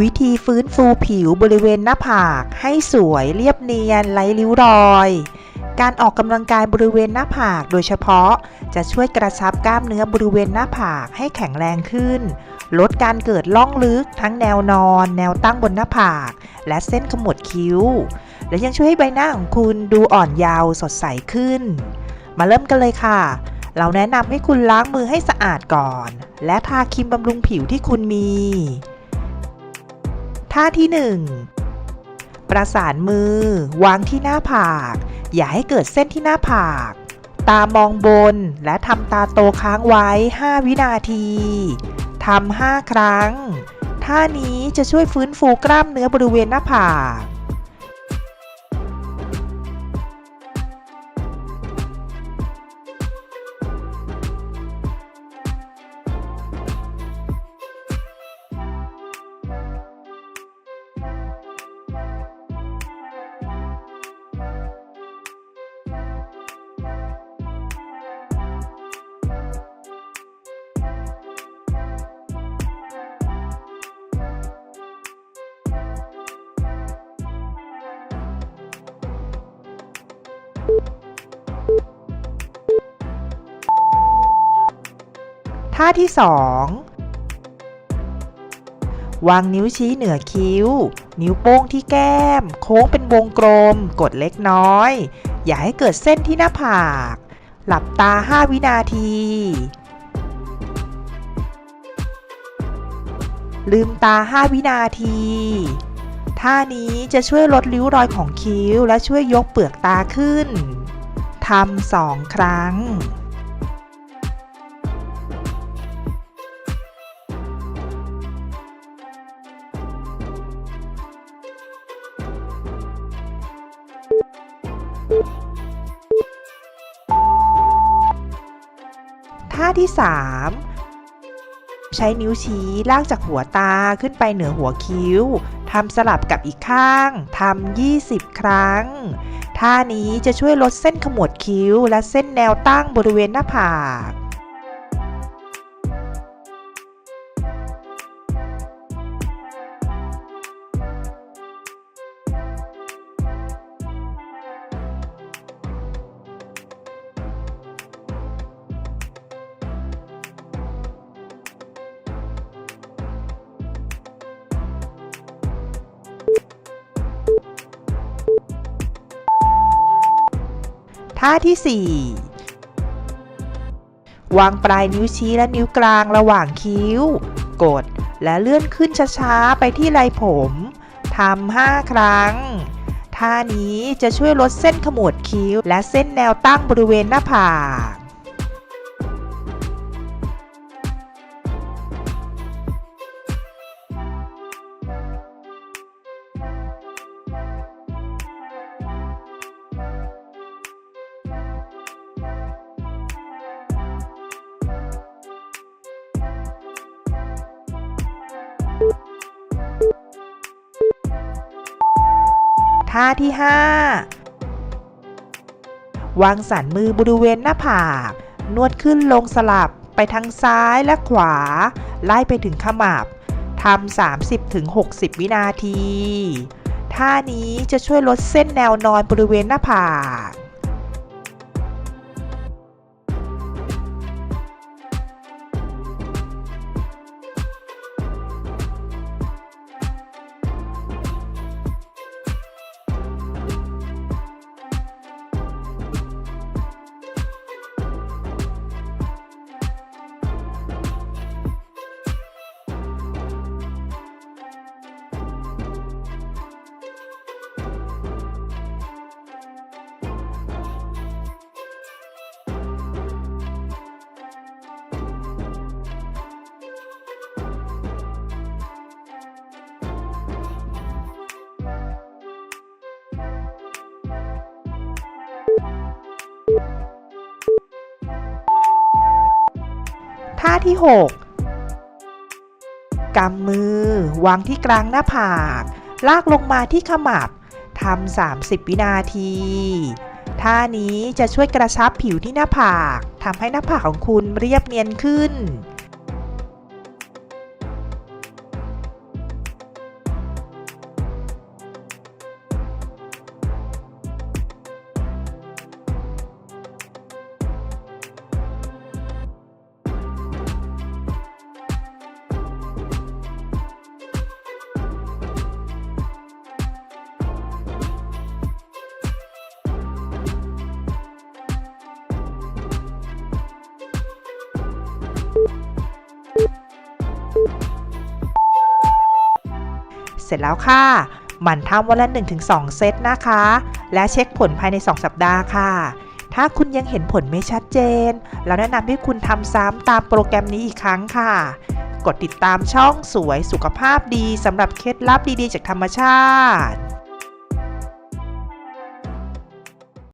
วิธีฟื้นฟูผิวบริเวณหน้าผาก ให้สวยเรียบเนียนไร้ริ้วรอย การออกกำลังกายบริเวณหน้าผากโดยเฉพาะจะช่วยกระชับกล้ามเนื้อบริเวณหน้าผากให้แข็งแรงขึ้น ลดการเกิดล่องลึกทั้งแนวนอน แนวตั้งบนหน้าผาก และเส้นขมวดคิ้ว และยังช่วยให้ใบหน้าของคุณดูอ่อนเยาว์สดใสขึ้น มาเริ่มกันเลยค่ะเราแนะนำให้คุณล้างมือให้สะอาดก่อน และทาครีมบำรุงผิวที่คุณมี ท่าที่ 1 ประสานมือ วางที่หน้าผาก อย่าให้เกิดเส้นที่หน้าผาก ตามองบนและทำตาโตค้างไว้ 5 วินาที ทำ 5 ครั้ง ท่านี้จะช่วยฟื้นฟูกล้ามเนื้อบริเวณหน้าผาก ท่าที่ 2 วางนิ้วชี้เหนือคิ้ว นิ้วโป้งที่แก้ม โค้งเป็นวงกลม กดเล็กน้อย อย่าให้เกิดเส้นที่หน้าผาก หลับตา 5 วินาที ลืมตา 5 วินาทีท่านี้จะช่วยลดริ้วรอยของคิ้ว และช่วยยกเปลือกตาขึ้น ทำสองครั้ง ท่าที่ 3 ใช้นิ้วชี้ลากจากหัวตาขึ้นไปเหนือหัวคิ้วทำสลับกับอีกข้างทำ20 ครั้ง ท่านี้จะช่วยลดเส้นขมวดคิ้วและเส้นแนวตั้งบริเวณหน้าผาก ท่าที่ 4 วางปลายนิ้วชี้และนิ้วกลางระหว่างคิ้ว กดและเลื่อนขึ้นช้าๆ ไปที่ไหล่ผมทำ5ครั้ง ท่านี้จะช่วยลดเส้นขมวดคิ้ว และเส้นแนวตั้งบริเวณหน้าผาก ท่าที่ 5 วางสันมือบริเวณหน้าผาก นวดขึ้นลงสลับไปทางซ้ายและขวา ไล่ไปถึงขมับทำ 30-60 วินาที ท่านี้จะช่วยลดเส้นแนวนอนบริเวณหน้าผาก ท่าที่ 6 กำมือ วางที่กลางหน้าผาก ลากลงมาที่ขมับทำ 30 วินาที ท่านี้จะช่วยกระชับผิวที่หน้าผาก ทำให้หน้าผากของคุณเรียบเนียนขึ้น เสร็จแล้วค่ะหมั่นทำวันละ 1-2 เซตนะคะ และเช็คผลภายใน 2 สัปดาห์ค่ะ ถ้าคุณยังเห็นผลไม่ชัดเจน เราแนะนำให้คุณทำซ้ำตามโปรแกรมนี้อีกครั้งค่ะ กดติดตามช่องสวยสุขภาพดีสำหรับเคล็ดลับดีๆ จากธรรมชาติ